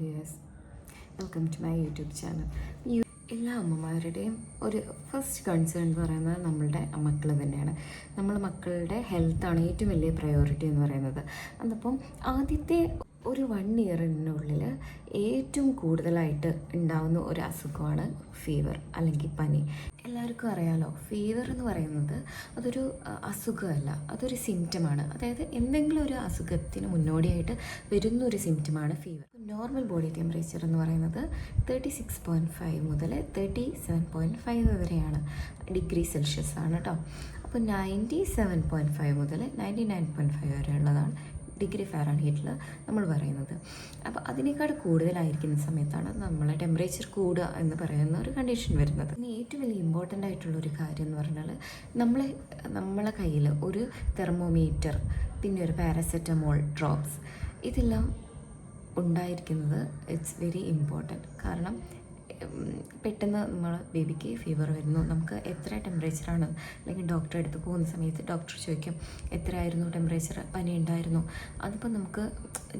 Dears welcome to my YouTube channel എല്ലാ അമ്മമാരുടെയും ഒരു ഫസ്റ്റ് കൺസേൺ എന്ന് പറയുന്നത് നമ്മളുടെ മക്കൾ തന്നെയാണ്. നമ്മൾ മക്കളുടെ ഹെൽത്താണ് ഏറ്റവും വലിയ പ്രയോറിറ്റി എന്ന് പറയുന്നത്. അതപ്പം ആദ്യത്തെ ഒരു വൺ ഇയറിനുള്ളിൽ ഏറ്റവും കൂടുതലായിട്ട് ഉണ്ടാകുന്ന ഒരു അസുഖമാണ് ഫീവർ അല്ലെങ്കിൽ പനി. എല്ലാവർക്കും അറിയാലോ ഫീവർ എന്ന് പറയുന്നത് അതൊരു അസുഖമല്ല അതൊരു സിംറ്റമാണ് അതായത് എന്തെങ്കിലും ഒരു അസുഖത്തിന് മുന്നോടിയായിട്ട് വരുന്ന ഒരു സിംറ്റമാണ് ഫീവർ നോർമൽ ബോഡി ടെമ്പറേച്ചർ എന്ന് പറയുന്നത് തേർട്ടി സിക്സ് പോയിന്റ് ഫൈവ് മുതൽ തേർട്ടി സെവൻ പോയിന്റ് ഫൈവ് വരെയാണ്. ഡിഗ്രി സെൽഷ്യസ് ആണ് കേട്ടോ അപ്പോൾ നയന്റി സെവൻ പോയിന്റ് ഫൈവ് മുതൽ നയന്റി നയൻ പോയിന്റ് ഫൈവ് വരെ ഉള്ളതാണ് ഡിഗ്രി ഫാരൻ ഹീറ്റിൽ നമ്മൾ പറയുന്നത്. അപ്പോൾ അതിനേക്കാൾ കൂടുതലായിരിക്കുന്ന സമയത്താണ് നമ്മളെ ടെമ്പറേച്ചർ കൂടുക എന്ന് പറയുന്ന ഒരു കണ്ടീഷൻ വരുന്നത്. ഇനി ഏറ്റവും വലിയ ഇമ്പോർട്ടന്റ് ആയിട്ടുള്ള ഒരു കാര്യം എന്ന് പറഞ്ഞാൽ നമ്മളെ നമ്മളെ കയ്യിൽ ഒരു തെർമോമീറ്റർ പിന്നെ ഒരു പാരസെറ്റമോൾ ഡ്രോപ്സ് ഇതെല്ലാം ഉണ്ടായിരിക്കുന്നത് ഇറ്റ്സ് വെരി ഇമ്പോർട്ടന്റ് കാരണം പെട്ടെന്ന് നമ്മൾ ബേബിക്ക് ഫീവർ വരുന്നു. നമുക്ക് എത്ര ടെമ്പറേച്ചറാണ് അല്ലെങ്കിൽ ഡോക്ടറെ അടുത്ത് പോകുന്ന സമയത്ത് ഡോക്ടർ ചോദിക്കും എത്രയായിരുന്നു ടെമ്പറേച്ചർ പനി ഉണ്ടായിരുന്നു. അതിപ്പോൾ നമുക്ക്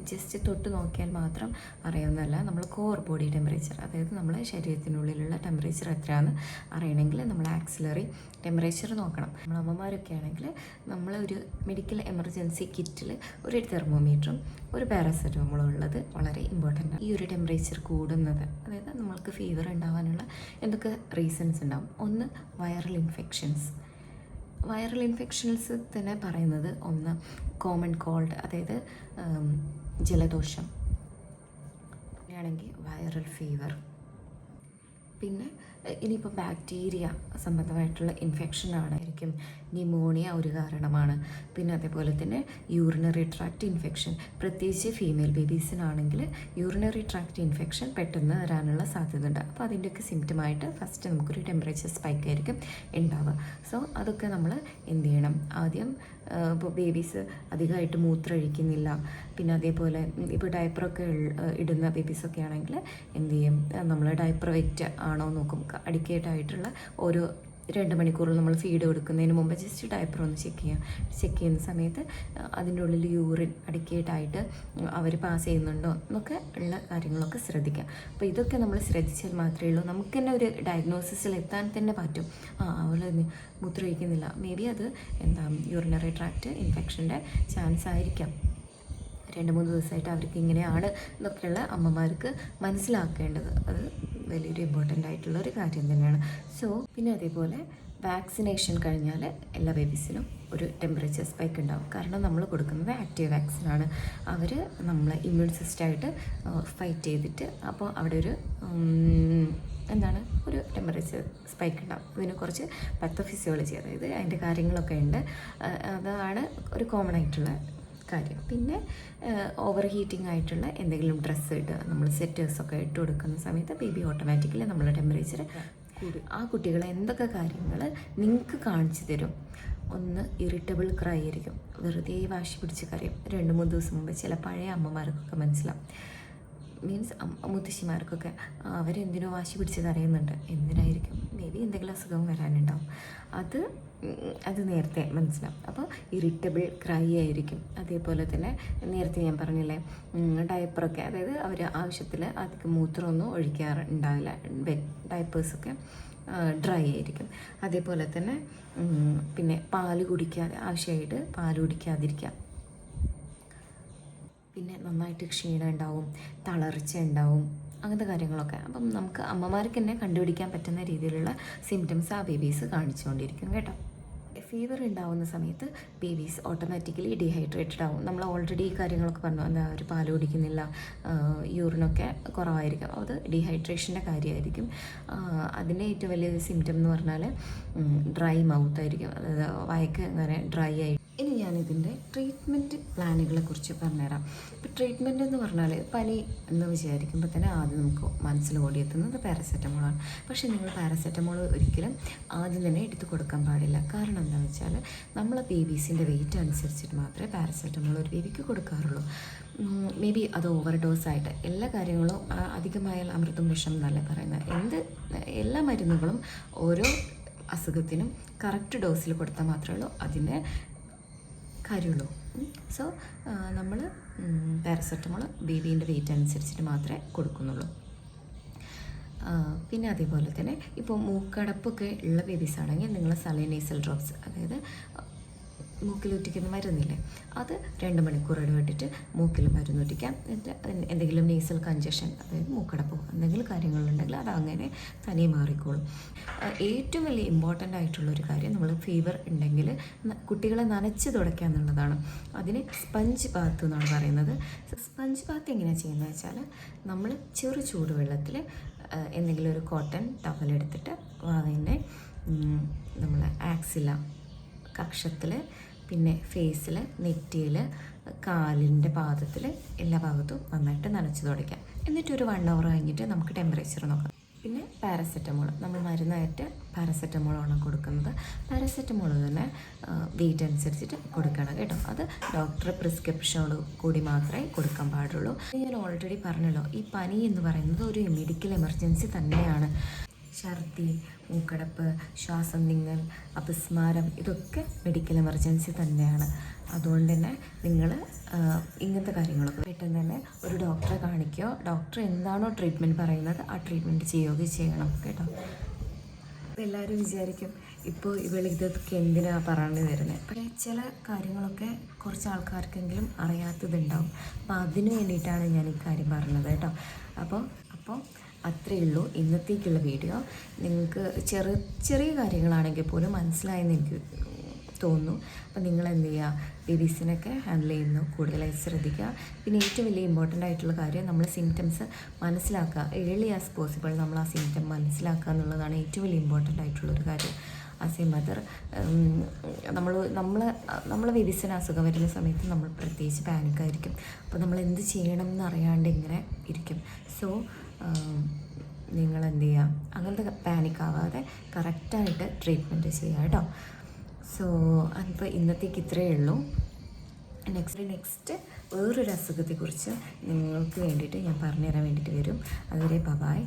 ജസ്റ്റ് തൊട്ട് നോക്കിയാൽ മാത്രം അറിയുന്നതല്ല നമ്മൾ കോർ ബോഡി ടെമ്പറേച്ചർ അതായത് നമ്മളെ ശരീരത്തിനുള്ളിലുള്ള ടെമ്പറേച്ചർ എത്രയാണെന്ന് അറിയണമെങ്കിൽ നമ്മൾ ആക്സിലറി ടെമ്പറേച്ചർ നോക്കണം. നമ്മൾ അമ്മമാരൊക്കെ ആണെങ്കിൽ നമ്മൾ ഒരു മെഡിക്കൽ എമർജൻസി കിറ്റിൽ ഒരു തെർമോമീറ്ററും ഒരു പാരാസെറ്റമോളും ഉള്ളത് വളരെ ഇമ്പോർട്ടന്റ് ആണ്. ഈ ഒരു ടെമ്പറേച്ചർ കൂടുന്നത്. അതായത് നമ്മൾക്ക് ഫീവർ ഉണ്ടാവാനുള്ള എന്തൊക്കെ റീസൺസ് ഉണ്ടാവും? ഒന്ന് വൈറൽ ഇൻഫെക്ഷൻസ് വൈറൽ ഇൻഫെക്ഷൻസ് തന്നെ പറയുന്നത് ഒന്ന് കോമൺ കോൾഡ് അതായത് ജലദോഷം പിന്നെയാണെങ്കിൽ വൈറൽ ഫീവർ പിന്നെ ഇനിയിപ്പോൾ ബാക്ടീരിയ സംബന്ധമായിട്ടുള്ള ഇൻഫെക്ഷൻ ആണായിരിക്കും ന്യൂമോണിയ ഒരു കാരണമാണ്. പിന്നെ അതേപോലെ തന്നെ യൂറിനറി ട്രാക്ട് ഇൻഫെക്ഷൻ. പ്രത്യേകിച്ച് ഫീമെയിൽ ബേബീസിനാണെങ്കിൽ യൂറിനറി ട്രാക്ട് ഇൻഫെക്ഷൻ പെട്ടെന്ന് വരാനുള്ള സാധ്യത ഉണ്ട് അപ്പോൾ അതിന്റെയൊക്കെ സിംറ്റമായിട്ട് ഫസ്റ്റ് നമുക്കൊരു ടെമ്പറേച്ചർ സ്പൈക്ക് ആയിരിക്കും ഉണ്ടാവുക. സോ അതൊക്കെ നമ്മൾ എന്ത് ചെയ്യണം? ആദ്യം ഇപ്പോൾ ബേബീസ് അധികമായിട്ട് മൂത്രമൊഴിക്കുന്നില്ല. പിന്നെ അതേപോലെ ഇപ്പോൾ ഡയപ്പറൊക്കെ ഇടുന്ന ബേബീസൊക്കെ ആണെങ്കിൽ എന്ത് ചെയ്യും? നമ്മൾ ഡയപ്പർ വെറ്റ് ആണോ നോക്കും. അഡിക്കേറ്റായിട്ടുള്ള ഓരോ രണ്ട് മണിക്കൂറിൽ നമ്മൾ ഫീഡ് കൊടുക്കുന്നതിന് മുമ്പ് ജസ്റ്റ് ഡയപ്പർ ഒന്ന് ചെക്ക് ചെയ്യാം. ചെക്ക് ചെയ്യുന്ന സമയത്ത് അതിന്റെ ഉള്ളിൽ യൂറിൻ അഡിക്കേറ്റായിട്ട് അവർ പാസ് ചെയ്യുന്നുണ്ടോ എന്നൊക്കെ ഉള്ള കാര്യങ്ങളൊക്കെ ശ്രദ്ധിക്കാം. അപ്പോൾ ഇതൊക്കെ നമ്മൾ ശ്രദ്ധിച്ചാൽ മാത്രമേ ഉള്ളൂ. നമുക്ക് തന്നെ ഒരു ഡയഗ്നോസിസിൽ എത്താൻ തന്നെ പറ്റും. ആ അവൾ മൂത്രമൊഴിക്കുന്നില്ല മേ ബി അത് എന്താ യൂറിനറി ട്രാക്റ്റ് ഇൻഫെക്ഷന്റെ ചാൻസ് ആയിരിക്കാം. രണ്ട് മൂന്ന് ദിവസമായിട്ട് അവർക്ക് ഇങ്ങനെയാണ് എന്നൊക്കെയുള്ള അമ്മമാർക്ക് മനസ്സിലാക്കേണ്ടത്. അത് വലിയൊരു ഇമ്പോർട്ടന്റ് ആയിട്ടുള്ള ഒരു കാര്യം തന്നെയാണ്. സോ പിന്നെ അതേപോലെ വാക്സിനേഷൻ കഴിഞ്ഞാൽ എല്ലാ ബേബീസിനും ഒരു ടെമ്പറേച്ചർ സ്പൈക്ക് ഉണ്ടാവും. കാരണം നമ്മൾ കൊടുക്കുന്നത് ആക്റ്റീവ് വാക്സിനാണ് അവർ നമ്മളെ ഇമ്മ്യൂൺ സിസ്റ്റമായിട്ട് ഫൈറ്റ് ചെയ്തിട്ട് അപ്പോൾ അവിടെ ഒരു എന്താണ്? ഒരു ടെമ്പറേച്ചർ സ്പൈക്ക് ഉണ്ടാവും. ഇതിന് കുറച്ച് പത്തോഫിസിയോളജി അതായത് അതിന്റെ കാര്യങ്ങളൊക്കെ ഉണ്ട്. അതാണ് ഒരു കോമൺ ആയിട്ടുള്ള കാര്യം. പിന്നെ ഓവർ ഹീറ്റിംഗ് ആയിട്ടുള്ള എന്തെങ്കിലും ഡ്രസ്സ് ഇടുക നമ്മൾ സെറ്റേഴ്സൊക്കെ ഇട്ട് കൊടുക്കുന്ന സമയത്ത് ബേബി ഓട്ടോമാറ്റിക്കലി നമ്മുടെ ടെമ്പറേച്ചർ കൂടും. ആ കുട്ടികൾ എന്തൊക്കെ കാര്യങ്ങൾ നിങ്ങൾക്ക് കാണിച്ചു തരും? ഒന്ന് ഇറിറ്റബിൾ ക്രൈ ആയിരിക്കും. വെറുതെ വാശി പിടിച്ച കരയും. രണ്ട് മൂന്ന് ദിവസം മുമ്പ് ചില പഴയ അമ്മമാർക്കൊക്കെ മനസ്സിലാവും. മീൻസ് മുത്തശ്ശിമാർക്കൊക്കെ അവരെന്തിനോ വാശി പിടിച്ച് കരയുന്നുണ്ട് എന്തിനായിരിക്കും? മേ ബി എന്തെങ്കിലും അസുഖം വരാനുണ്ടാവും. അത് അത് നേരത്തെ മനസ്സിലാവും. അപ്പോൾ ഇറിറ്റബിൾ ക്രൈ ആയിരിക്കും. അതേപോലെ തന്നെ നേരത്തെ ഞാൻ പറഞ്ഞില്ലേ ഡയപ്പറൊക്കെ അതായത് അവർ ആവശ്യത്തിൽ അധികം മൂത്രമൊന്നും ഒഴിക്കാറുണ്ടാവില്ല ഡയപ്പേഴ്സൊക്കെ ഡ്രൈ ആയിരിക്കും. അതേപോലെ തന്നെ പിന്നെ പാൽ കുടിക്കാതെ ആവശ്യമായിട്ട് പാൽ കുടിക്കാതിരിക്കുക. പിന്നെ നന്നായിട്ട് ക്ഷീണം ഉണ്ടാവും തളർച്ച ഉണ്ടാവും അങ്ങനത്തെ കാര്യങ്ങളൊക്കെ. അപ്പം നമുക്ക് അമ്മമാർക്ക് തന്നെ കണ്ടുപിടിക്കാൻ പറ്റുന്ന രീതിയിലുള്ള സിംറ്റംസ് ആ ബേബീസ് കാണിച്ചുകൊണ്ടിരിക്കും കേട്ടോ. ഫീവർ ഉണ്ടാവുന്ന സമയത്ത് ബേബീസ് ഓട്ടോമാറ്റിക്കലി ഡീഹൈഡ്രേറ്റഡ് ആവും. നമ്മൾ ഓൾറെഡി ഈ കാര്യങ്ങളൊക്കെ പറഞ്ഞു എന്താ ഒരു പാൽ കുടിക്കുന്നില്ല യൂറിനൊക്കെ കുറവായിരിക്കും. അത് ഡീഹൈഡ്രേഷന്റെ കാര്യമായിരിക്കും. അതിന്റെ ഏറ്റവും വലിയ സിംറ്റം എന്ന് പറഞ്ഞാൽ ഡ്രൈ മൗത്ത് ആയിരിക്കും. അതായത് വയക്ക് അങ്ങനെ ഡ്രൈ ആയി ഇനി ഞാനിതിന്റെ ട്രീറ്റ്മെന്റ് പ്ലാനുകളെ കുറിച്ച് പറഞ്ഞുതരാം. ഇപ്പോൾ ട്രീറ്റ്മെന്റ് എന്ന് പറഞ്ഞാൽ പനി എന്ന് വിചാരിക്കുമ്പോൾ തന്നെ ആദ്യം നമുക്ക് മനസ്സിൽ ഓടിയെത്തുന്നത് പാരസെറ്റമോളാണ് പക്ഷേ നിങ്ങൾ പാരസെറ്റമോൾ ഒരിക്കലും ആദ്യം തന്നെ എടുത്തു കൊടുക്കാൻ പാടില്ല. കാരണം എന്താണെന്ന് വെച്ചാൽ നമ്മളെ ബേബീസിന്റെ വെയിറ്റ് അനുസരിച്ചിട്ട് മാത്രമേ പാരസെറ്റമോൾ ഒരു ബേബിക്ക് കൊടുക്കാറുള്ളൂ. മേ ബി അത് ഓവർ ഡോസായിട്ട് എല്ലാ കാര്യങ്ങളും അധികമായാൽ അമൃതും വിഷം എന്നല്ലേ പറയുന്നത്. എന്ത് എല്ലാ മരുന്നുകളും ഓരോ അസുഖത്തിനും കറക്റ്റ് ഡോസിൽ കൊടുത്താൽ മാത്രമേ ഉള്ളൂ. അതിന്റെ കാര്യമുള്ളൂ. സോ നമ്മൾ പാരസെറ്റമോൾ ബേബീന്റെ വെയിറ്റ് അനുസരിച്ചിട്ട് മാത്രമേ കൊടുക്കുന്നുള്ളൂ. പിന്നെ അതേപോലെ തന്നെ ഇപ്പോൾ മൂക്കടപ്പൊക്കെ ഉള്ള ബേബീസ് ആണെങ്കിൽ നിങ്ങൾ സലൈനേസൽ ഡ്രോപ്സ് അതായത് മൂക്കിലൊറ്റിക്കുന്ന മരുന്നില്ലേ? അത് രണ്ട് മണിക്കൂർ ഇടവിട്ടിട്ട് മൂക്കിൽ മരുന്നൊറ്റിക്കാം എന്നിട്ട് എന്തെങ്കിലും നേസൽ കഞ്ചഷൻ അതായത് മൂക്കടപ്പ് എന്തെങ്കിലും കാര്യങ്ങളുണ്ടെങ്കിൽ അത് അങ്ങനെ തനിയെ മാറിക്കോളും. ഏറ്റവും വലിയ ഇമ്പോർട്ടന്റ് ആയിട്ടുള്ളൊരു കാര്യം നമ്മൾ ഫീവർ ഉണ്ടെങ്കിൽ കുട്ടികളെ നനച്ച് തുടയ്ക്കുക എന്നുള്ളതാണ്. അതിന് സ്പഞ്ച് ബാത്ത് എന്നാണ് പറയുന്നത്. സ്പഞ്ച് ബാത്ത് എങ്ങനെയാണ് ചെയ്യുന്നത് വെച്ചാൽ നമ്മൾ ചെറു ചൂടുവെള്ളത്തിൽ എന്തെങ്കിലും ഒരു കോട്ടൺ ടവൽ എടുത്തിട്ട് അതിനെ നമ്മൾ ആക്സില കക്ഷത്തിൽ പിന്നെ ഫേസിൽ നെറ്റിയിൽ കാലിന്റെ പാദത്തിൽ എല്ലാ ഭാഗത്തും നന്നായിട്ട് നനച്ച് തുടയ്ക്കാം. എന്നിട്ട് ഒരു വൺ അവർ കഴിഞ്ഞിട്ട് നമുക്ക് ടെമ്പറേച്ചർ നോക്കാം. പിന്നെ പാരസെറ്റമോൾ നമ്മൾ മരുന്നായിട്ട് പാരസെറ്റമോളാണ് കൊടുക്കുന്നത്. പാരസെറ്റമോൾ തന്നെ വെയിറ്റ് അനുസരിച്ചിട്ട് കൊടുക്കണം കേട്ടോ. അത് ഡോക്ടറെ പ്രിസ്ക്രിപ്ഷനോട് കൂടി മാത്രമേ കൊടുക്കാൻ പാടുള്ളൂ. ഞാൻ ഓൾറെഡി പറഞ്ഞല്ലോ ഈ പനി എന്ന് പറയുന്നത് ഒരു മെഡിക്കൽ എമർജൻസി തന്നെയാണ്. ഛർദി മൂക്കടപ്പ് ശ്വാസം നിങ്ങൾ അപസ്മാരം ഇതൊക്കെ മെഡിക്കൽ എമർജൻസി തന്നെയാണ്. അതുകൊണ്ട് തന്നെ നിങ്ങൾ ഇങ്ങനത്തെ കാര്യങ്ങളൊക്കെ പെട്ടെന്ന് തന്നെ ഒരു ഡോക്ടറെ കാണിക്കുകയോ ഡോക്ടർ എന്താണോ ട്രീറ്റ്മെന്റ് പറയുന്നത് ആ ട്രീറ്റ്മെന്റ് ചെയ്യുകയോ ചെയ്യണം. കേട്ടോ. എല്ലാവരും വിചാരിക്കും ഇപ്പോൾ ഇവൾ ഇതൊക്കെ എന്തിനാണ് പറഞ്ഞു വരുന്നത് പക്ഷേ ചില കാര്യങ്ങളൊക്കെ കുറച്ച് ആൾക്കാർക്കെങ്കിലും അറിയാത്തതുണ്ടാവും. അപ്പോൾ അതിന് വേണ്ടിയിട്ടാണ് ഞാൻ ഈ കാര്യം പറഞ്ഞത് കേട്ടോ. അപ്പോൾ അപ്പോൾ അത്രയേ ഉള്ളൂ ഇന്നത്തേക്കുള്ള വീഡിയോ നിങ്ങൾക്ക് ചെറു ചെറിയ കാര്യങ്ങളാണെങ്കിൽ പോലും മനസ്സിലായെന്ന് എനിക്ക് തോന്നുന്നു. അപ്പം നിങ്ങൾ എന്ത് ചെയ്യുക ബേബീസിനൊക്കെ ഹാൻഡിൽ ചെയ്യുന്നു. കൂടുതലായി ശ്രദ്ധിക്കുക. പിന്നെ ഏറ്റവും വലിയ ഇമ്പോർട്ടന്റ് ആയിട്ടുള്ള കാര്യം നമ്മൾ സിംറ്റംസ് മനസ്സിലാക്കുക. ഏർലി ആസ് പോസിബിൾ നമ്മൾ ആ സിംറ്റം മനസ്സിലാക്കുക എന്നുള്ളതാണ് ഏറ്റവും വലിയ ഇമ്പോർട്ടന്റ് ആയിട്ടുള്ളൊരു കാര്യം. ആസ് എ മദർ നമ്മൾ നമ്മൾ നമ്മളെ ബേബീസിന് അസുഖം വരുന്ന സമയത്ത് നമ്മൾ പ്രത്യേകിച്ച് പാനിക്കായിരിക്കും അപ്പോൾ നമ്മൾ എന്ത് ചെയ്യണം എന്ന് അറിയാണ്ട് ഇങ്ങനെ ഇരിക്കും. സോ നിങ്ങൾ എന്ത് ചെയ്യുക അങ്ങനത്തെ പാനിക് ആവാതെ കറക്റ്റായിട്ട് ട്രീറ്റ്മെന്റ് ചെയ്യുക കേട്ടോ സോ അതിപ്പോൾ ഇന്നത്തേക്ക് ഇത്രയേ ഉള്ളൂ. നെക്സ്റ്റ് നെക്സ്റ്റ് വേറൊരു അസുഖത്തെക്കുറിച്ച് നിങ്ങൾക്ക് വേണ്ടിയിട്ട് ഞാൻ പറഞ്ഞുതരാൻ വേണ്ടിയിട്ട് വരും. അതുവരെ ബബായ്